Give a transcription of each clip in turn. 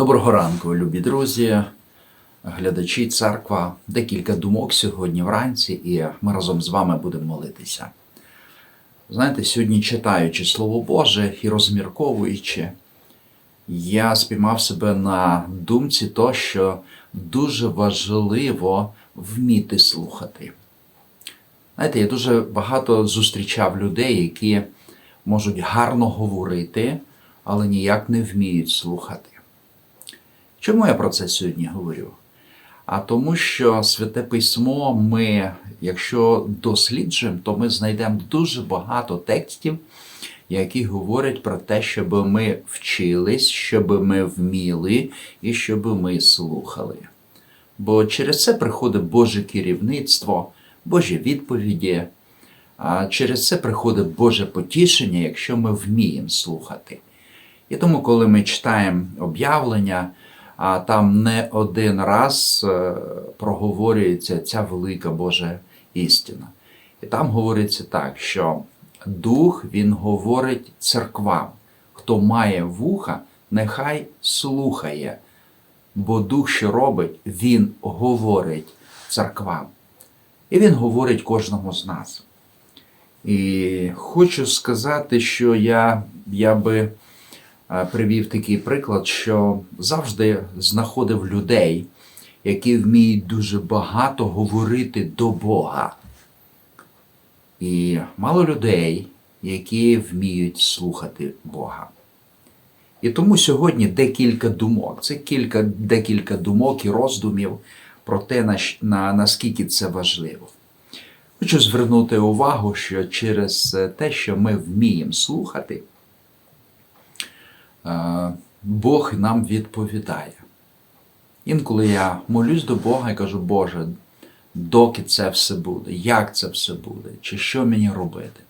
Доброго ранку, любі друзі, глядачі, церква. Декілька думок сьогодні вранці, і ми разом з вами будемо молитися. Знаєте, сьогодні читаючи Слово Боже і розмірковуючи, я спіймав себе на думці то, що дуже важливо вміти слухати. Знаєте, я дуже багато зустрічав людей, які можуть гарно говорити, але ніяк не вміють слухати. Чому я про це сьогодні говорю? А тому, що Святе Письмо ми, якщо досліджуємо, то ми знайдемо дуже багато текстів, які говорять про те, щоб ми вчились, щоб ми вміли і щоб ми слухали. Бо через це приходить Боже керівництво, Божі відповіді, а через це приходить Боже потішення, якщо ми вміємо слухати. І тому, коли ми читаємо об'явлення, а там не один раз е, проговорюється ця велика Божа істина. І там говориться так, що Дух Він говорить церквам. Хто має вуха, нехай слухає, бо Дух, що робить, Він говорить церквам. І Він говорить кожному з нас. І хочу сказати, що я, я би привів такий приклад, що завжди знаходив людей, які вміють дуже багато говорити до Бога. І мало людей, які вміють слухати Бога. І тому сьогодні декілька думок. Це кілька, декілька думок і роздумів про те, на, на, наскільки це важливо. Хочу звернути увагу, що через те, що ми вміємо слухати, е, Бог нам відповідає. Інколи я молюсь до Бога і кажу, Боже, доки це все буде, як це все буде, чи що мені робити.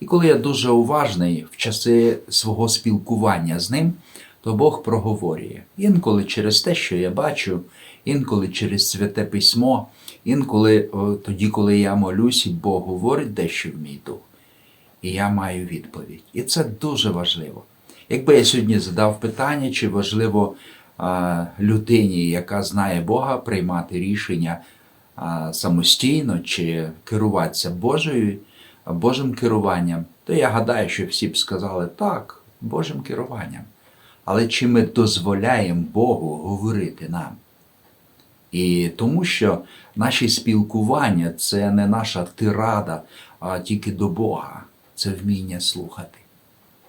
І коли я дуже уважний в часи свого спілкування з ним, то Бог проговорює. Інколи через те, що я бачу, інколи через святе письмо, інколи тоді, коли я молюсь, і Бог говорить дещо в мій дух. І я маю відповідь. І це дуже важливо. Якби я сьогодні задав питання, чи важливо людині, яка знає Бога, приймати рішення самостійно чи керуватися Божою, Божим керуванням, то я гадаю, що всі б сказали так, Божим керуванням. Але чи ми дозволяємо Богу говорити нам? І тому що наші спілкування це не наша тирада, а тільки до Бога, це вміння слухати.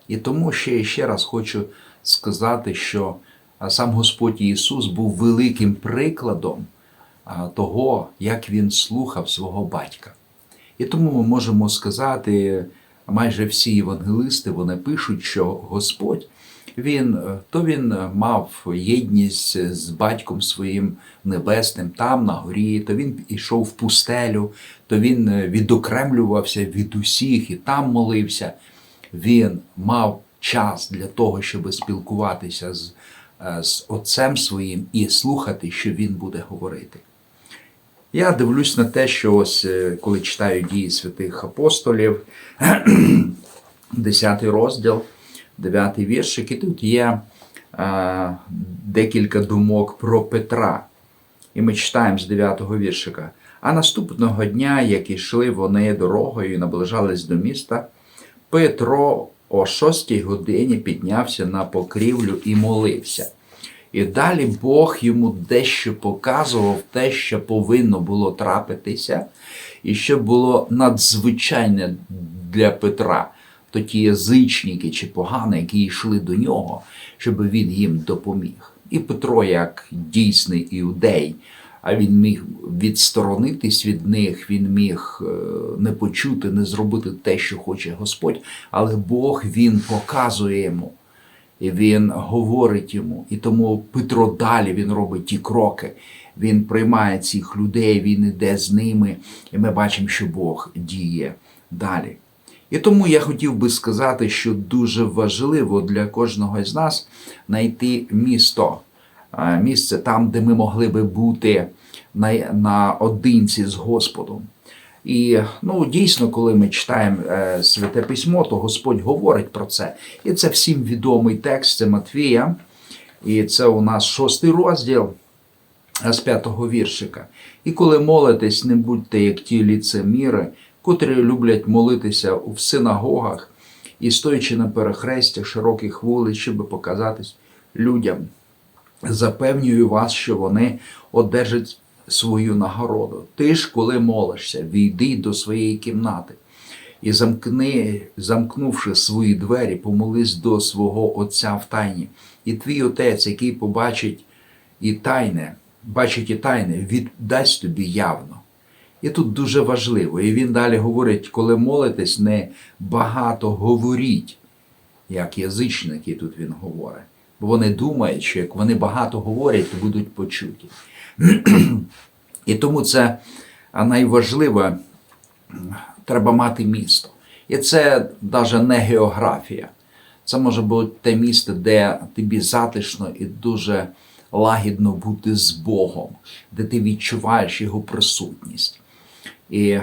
І тому ще і ще раз хочу сказати, що сам Господь Ісус був великим прикладом того, як Він слухав свого батька. І тому ми можемо сказати, майже всі євангелисти вони пишуть, що Господь він то він мав єдність з батьком своїм небесним там на горі, то він йшов в пустелю, то він відокремлювався від усіх і там молився. Він мав час для того, щоб спілкуватися з, з отцем своїм і слухати, що він буде говорити. Я дивлюсь на те, що ось коли читаю дії святих апостолів, 10 розділ, 9 віршик, і тут є е, декілька думок про Петра. І ми читаємо з 9 віршика. А наступного дня, як ішли вони дорогою наближались до міста, Петро о 6 годині піднявся на покрівлю і молився. І далі Бог йому дещо показував те, що повинно було трапитися, і що було надзвичайне для Петра, то ті язичники чи погани, які йшли до нього, щоб він їм допоміг. І Петро, як дійсний іудей, а він міг відсторонитись від них, він міг не почути, не зробити те, що хоче Господь, але Бог він показує йому. І він говорить йому. І тому Петро далі він робить ті кроки. Він приймає цих людей, він іде з ними, і ми бачимо, що Бог діє далі. І тому я хотів би сказати, що дуже важливо для кожного з нас знайти місто, місце там, де ми могли би бути наодинці з Господом. І ну, дійсно, коли ми читаємо е, Святе Письмо, то Господь говорить про це. І це всім відомий текст це Матвія, І це у нас шостий розділ з п'ятого віршика. І коли молитесь, не будьте як ті ліцеміри, котрі люблять молитися у синагогах і стоячи на перехрестях широких вулиць, щоб показатись людям. Запевнюю вас, що вони одержать свою нагороду. Ти ж, коли молишся, війди до своєї кімнати і замкни, замкнувши свої двері, помолись до свого Отця в тайні. І твій отець, який побачить і тайне, бачить і тайне, віддасть тобі явно. І тут дуже важливо. І він далі говорить, коли молитесь, не багато говоріть, як язичники тут він говорить. Бо вони думають, що як вони багато говорять, то будуть почуті. І тому це найважливе, треба мати місто. І це навіть не географія. Це може бути те місце, де тобі затишно і дуже лагідно бути з Богом, де ти відчуваєш Його присутність. І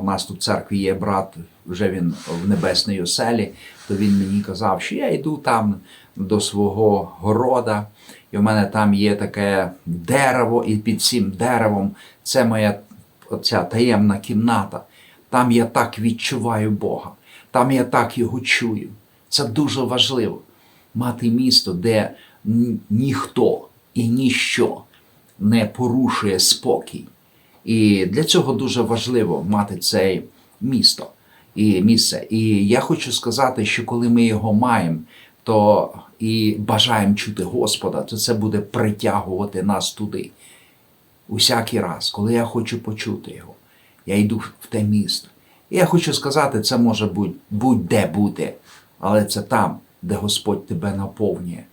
у нас тут в церкві є брат, вже він в небесній оселі, то він мені казав, що я йду там до свого города, і в мене там є таке дерево, і під цим деревом це моя оця таємна кімната. Там я так відчуваю Бога, там я так його чую. Це дуже важливо мати місто, де ніхто і ніщо не порушує спокій. І для цього дуже важливо мати це місто і місце. І я хочу сказати, що коли ми його маємо, то і бажаємо чути Господа, то це буде притягувати нас туди. Усякий раз, коли я хочу почути його, я йду в те місто. І я хочу сказати, це може бути будь-де бути, але це там, де Господь тебе наповнює.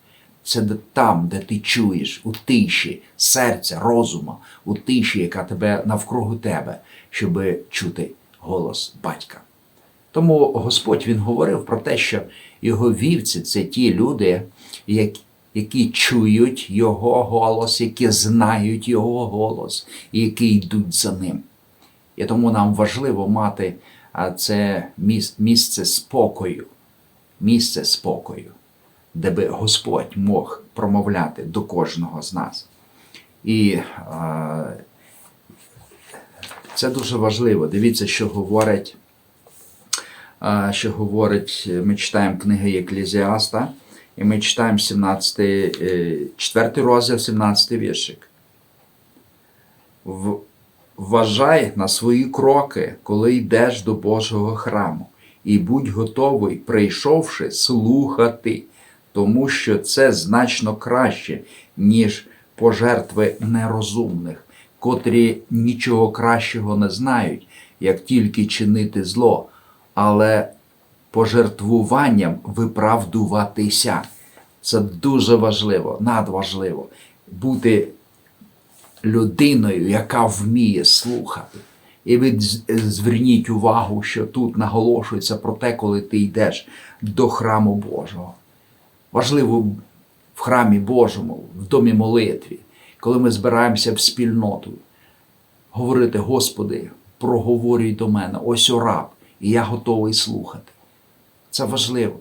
Це там, де ти чуєш у тиші серця, розума, у тиші, яка тебе навкруги тебе, щоб чути голос батька. Тому Господь він говорив про те, що його вівці це ті люди, які, які чують його голос, які знають його голос, і які йдуть за ним. І тому нам важливо мати це місце спокою, місце спокою, де би Господь мог промовляти до кожного з нас. І це дуже важливо. Дивіться, що говорить, що говорить, ми читаємо книги Еклезіаста, і ми читаємо 17, е, 4 розділ, 17 віршик. Вважай на свої кроки, коли йдеш до Божого храму, і будь готовий, прийшовши, слухати, тому що це значно краще, ніж пожертви нерозумних, котрі нічого кращого не знають, як тільки чинити зло, але пожертвуванням виправдуватися. Це дуже важливо, надважливо бути людиною, яка вміє слухати. І ви зверніть увагу, що тут наголошується про те, коли ти йдеш до храму Божого. Важливо в храмі Божому, в домі молитві, коли ми збираємося в спільноту, говорити, Господи, проговорюй до мене, ось раб, і я готовий слухати. Це важливо.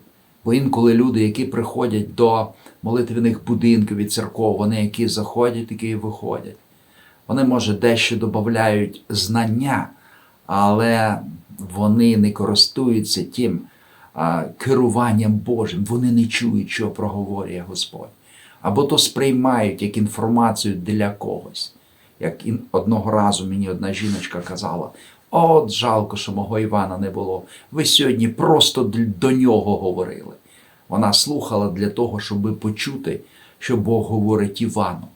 Бо інколи люди, які приходять до молитвених будинків і церков, вони які заходять, такі і виходять. Вони, може, дещо додають знання, але вони не користуються тим а, керуванням Божим. Вони не чують, що проговорює Господь. Або то сприймають як інформацію для когось. Як одного разу мені одна жіночка казала: От жалко, що мого Івана не було. Ви сьогодні просто до нього говорили. Вона слухала для того, щоб почути, що Бог говорить Івану.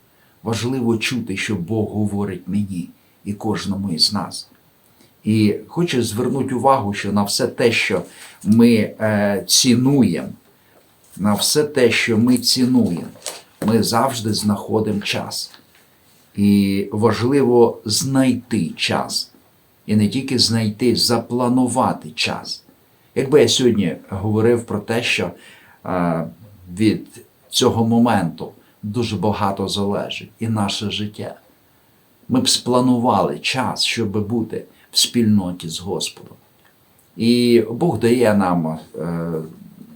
Важливо чути, що Бог говорить мені і кожному із нас. І хочу звернути увагу, що на все те, що ми е, цінуємо, на все те, що ми цінуємо, ми завжди знаходимо час. І важливо знайти час. І не тільки знайти, запланувати час. Якби я сьогодні говорив про те, що е, від цього моменту дуже багато залежить і наше життя. Ми б спланували час, щоб бути в спільноті з Господом. І Бог дає нам е,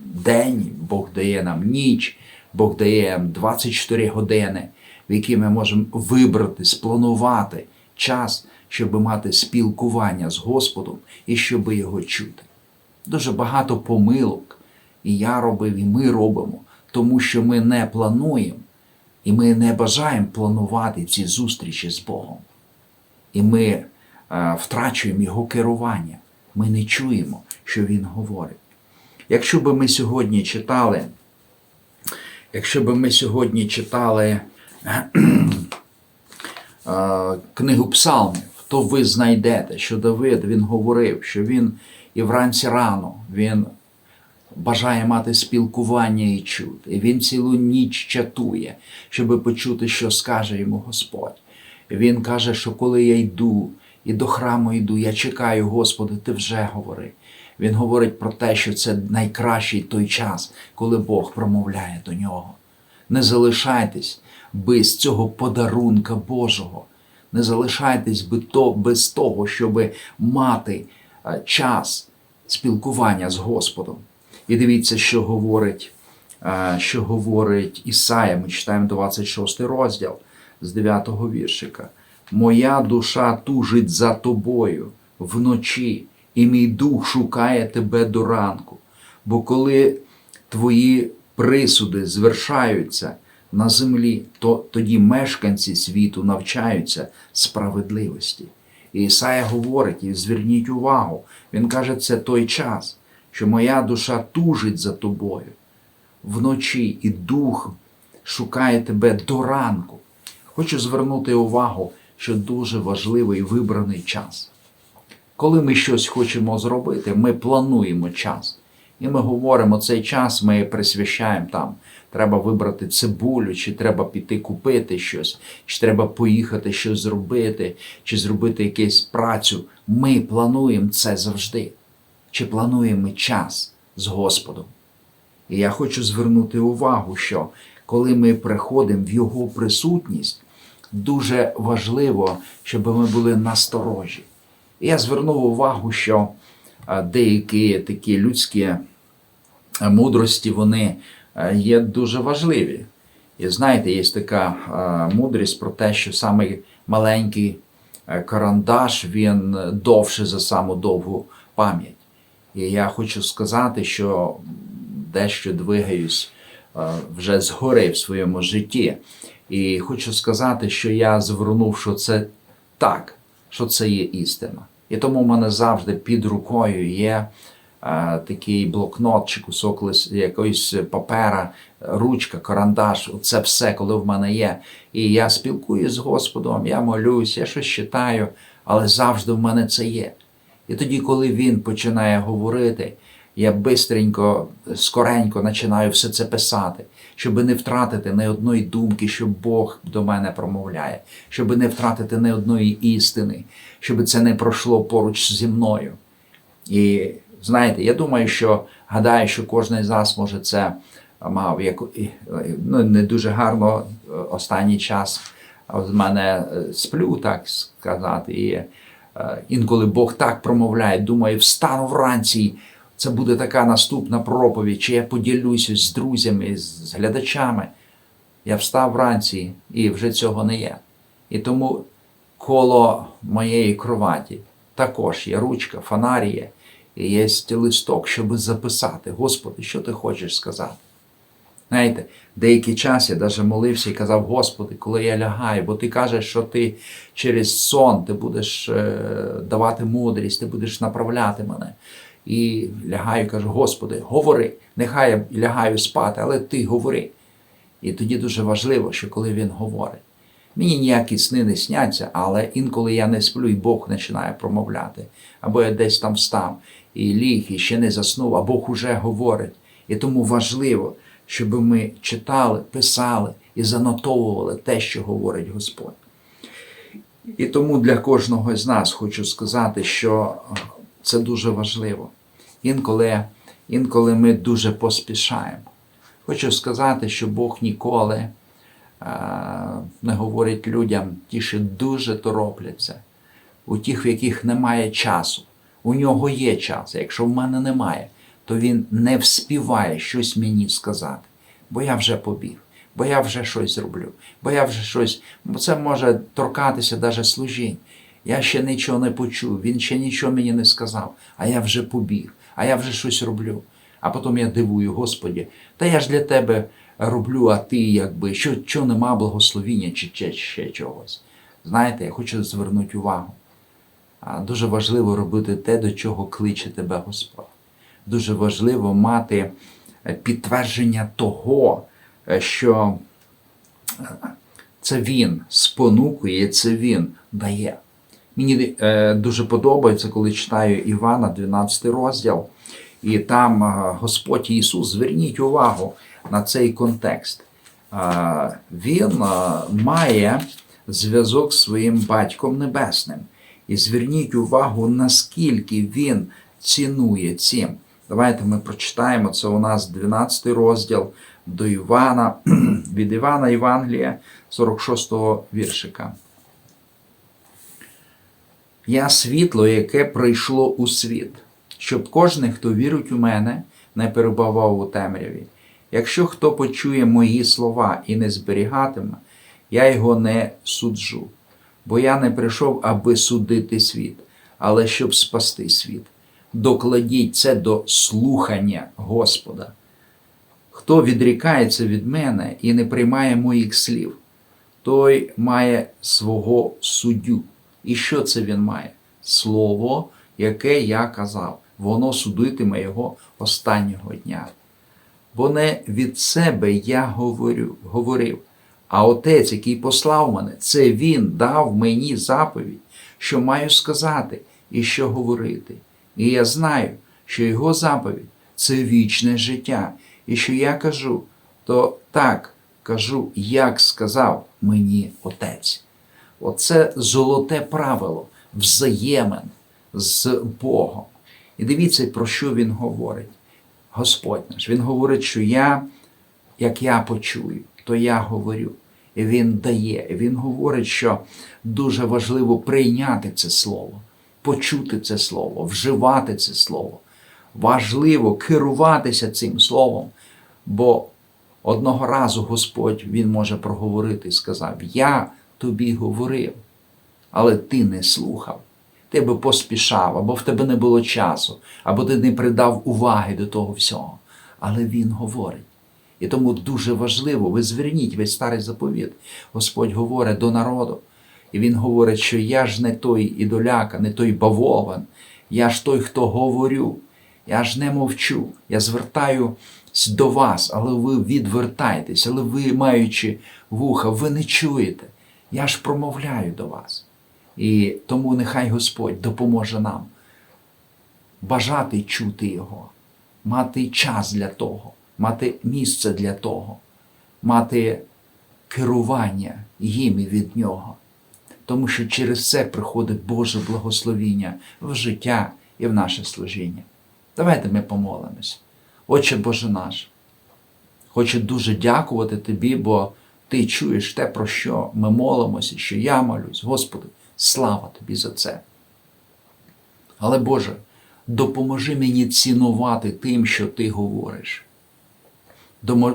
день, Бог дає нам ніч, Бог дає 24 години, в які ми можемо вибрати, спланувати час, щоб мати спілкування з Господом і щоб його чути. Дуже багато помилок, і я робив, і ми робимо, тому що ми не плануємо, і ми не бажаємо планувати ці зустрічі з Богом. І ми е, втрачуємо його керування. Ми не чуємо, що він говорить. Якщо би ми сьогодні читали, якщо би ми сьогодні читали е, книгу псалмів, то ви знайдете, що Давид він говорив, що він і вранці рано він бажає мати спілкування і чути. І він цілу ніч чатує, щоб почути, що скаже йому Господь. Він каже, що коли я йду і до храму йду, я чекаю, Господи, ти вже говори. Він говорить про те, що це найкращий той час, коли Бог промовляє до нього. Не залишайтесь без цього подарунка Божого. Не залишайтесь без того, щоб мати е, час спілкування з Господом. І дивіться, що говорить, е, що говорить Ісая. Ми читаємо 26 розділ з 9 віршика. Моя душа тужить за тобою вночі, і мій дух шукає тебе до ранку. Бо коли твої присуди звершаються на землі, то тоді мешканці світу навчаються справедливості. І Ісая говорить, і зверніть увагу, він каже, це той час, що моя душа тужить за тобою вночі, і дух шукає тебе до ранку. Хочу звернути увагу, що дуже важливий вибраний час. Коли ми щось хочемо зробити, ми плануємо час. І ми говоримо, цей час ми присвящаємо там. Треба вибрати цибулю, чи треба піти купити щось, чи треба поїхати щось зробити, чи зробити якусь працю. Ми плануємо це завжди. Чи плануємо час з Господом? І я хочу звернути увагу, що коли ми приходимо в Його присутність, дуже важливо, щоб ми були насторожі. І я звернув увагу, що деякі такі людські мудрості, вони е, є дуже важливі. І знаєте, є така е, мудрість про те, що саме маленький е, карандаш він довше за саму довгу пам'ять. І я хочу сказати, що дещо двигаюсь е, вже згори в своєму житті. І хочу сказати, що я звернув, що це так, що це є істина. І тому в мене завжди під рукою є е, такий блокнот чи кусок якоїсь папера, ручка, карандаш. Це все, коли в мене є. І я спілкуюсь з Господом, я молюсь, я щось читаю, але завжди в мене це є. І тоді, коли він починає говорити, я бистренько, скоренько починаю все це писати, щоб не втратити ні одної думки, що Бог до мене промовляє, щоб не втратити ні одної істини, щоб це не пройшло поруч зі мною. І знаєте, я думаю, що гадаю, що кожен з нас може це мав як ну, не дуже гарно е, останній час. З мене е, сплю, так сказати. І е, інколи Бог так промовляє, думаю, встану вранці. Це буде така наступна проповідь, чи я поділюся з друзями, з глядачами. Я встав вранці і вже цього не є. І тому коло моєї кроваті також є ручка, фонарь є, і є листок, щоб записати. Господи, що ти хочеш сказати? Знаєте, деякий час я навіть молився і казав, Господи, коли я лягаю, бо ти кажеш, що ти через сон ти будеш е, давати мудрість, ти будеш направляти мене. І лягаю, кажу, Господи, говори, нехай я лягаю спати, але ти говори. І тоді дуже важливо, що коли він говорить. Мені ніякі сни не сняться, але інколи я не сплю, і Бог починає промовляти. Або я десь там встав і ліг, і ще не заснув, а Бог уже говорить. І тому важливо, щоб ми читали, писали і занотовували те, що говорить Господь. І тому для кожного з нас хочу сказати, що це дуже важливо. Інколи, інколи ми дуже поспішаємо. Хочу сказати, що Бог ніколи е, не говорить людям, ті, що дуже торопляться, у тих, в яких немає часу. У нього є час. Якщо в мене немає, то він не вспіває щось мені сказати. бо я вже побіг, бо я вже щось зроблю, бо я вже щось. Бо це може торкатися навіть служінь. Я ще нічого не почув, він ще нічого мені не сказав, а я вже побіг, а я вже щось роблю. А потім я дивую, Господі, та я ж для тебе роблю, а ти якби, що, що нема благословіння чи ще, ще чогось. Знаєте, я хочу звернути увагу. Дуже важливо робити те, до чого кличе тебе Господь. Дуже важливо мати е, підтвердження того, е, що е, це Він спонукує, це Він дає. Мені дуже подобається, коли читаю Івана, 12 розділ, і там Господь Ісус, зверніть увагу на цей контекст. Він має зв'язок з своїм батьком небесним. І зверніть увагу, наскільки він цінує цим. Давайте ми прочитаємо це у нас 12 розділ до Івана, від Івана Євангелія, 46 віршика. Я світло, яке прийшло у світ, щоб кожен, хто вірить у мене, не перебував у темряві. Якщо хто почує мої слова і не зберігатиме, я його не суджу, бо я не прийшов, аби судити світ, але щоб спасти світ. Докладіть це до слухання Господа. Хто відрікається від мене і не приймає моїх слів, той має свого суддю. І що це він має? Слово, яке я казав, воно судитиме його останнього дня. Бо не від себе я говорю, говорив, а отець, який послав мене, це він дав мені заповідь, що маю сказати і що говорити. І я знаю, що його заповідь це вічне життя, і що я кажу, то так кажу, як сказав мені отець. Оце золоте правило взаємин з Богом. І дивіться, про що він говорить. Господь наш. Він говорить, що я, як я почую, то я говорю. І Він дає. І Він говорить, що дуже важливо прийняти це слово, почути це слово, вживати це слово. Важливо керуватися цим словом, бо одного разу Господь Він може проговорити і сказав: Я тобі говорив, але ти не слухав. Ти би поспішав, або в тебе не було часу, або ти не придав уваги до того всього. Але Він говорить. І тому дуже важливо, ви зверніть весь старий заповіт. Господь говорить до народу. І Він говорить, що я ж не той ідоляка, не той бавован, я ж той, хто говорю, я ж не мовчу, я звертаюсь до вас, але ви відвертаєтесь, але ви, маючи вуха, ви не чуєте. Я ж промовляю до вас. І тому нехай Господь допоможе нам бажати чути Його, мати час для того, мати місце для того, мати керування їм і від Нього. Тому що через це приходить Боже благословіння в життя і в наше служіння. Давайте ми помолимось. Отче Боже наш, хочу дуже дякувати Тобі, бо Ти чуєш те, про що ми молимося, що я молюсь. Господи, слава Тобі за це. Але Боже, допоможи мені цінувати тим, що Ти говориш.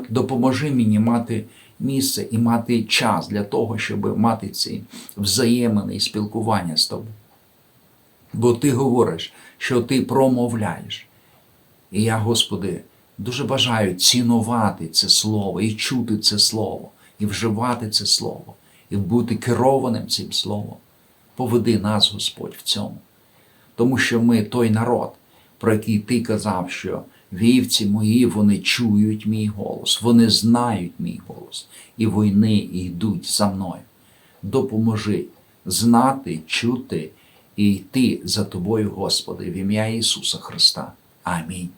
Допоможи мені мати місце і мати час для того, щоб мати ці взаємини і спілкування з тобою. Бо ти говориш, що ти промовляєш. І я, Господи, дуже бажаю цінувати це слово і чути це слово, і вживати це слово, і бути керованим цим словом. Поведи нас, Господь, в цьому. Тому що ми той народ, про який ти казав, що вівці мої, вони чують мій голос, вони знають мій голос, і вони йдуть за мною. Допоможи знати, чути і йти за тобою, Господи, в ім'я Ісуса Христа. Амінь.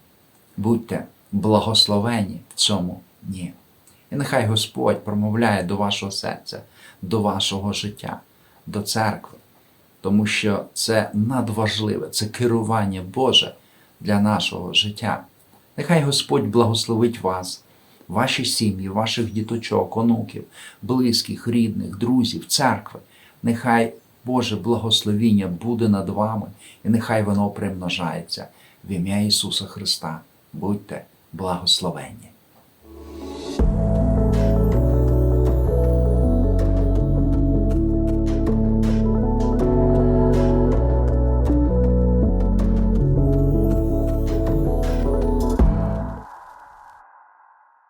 Будьте благословені в цьому дні. І нехай Господь промовляє до вашого серця, до вашого життя, до церкви, тому що це надважливе, це керування Боже для нашого життя. Нехай Господь благословить вас, ваші сім'ї, ваших діточок, онуків, близьких, рідних, друзів, церкви. Нехай Боже благословіння буде над вами, і нехай воно примножається в ім'я Ісуса Христа. Будьте благословенні.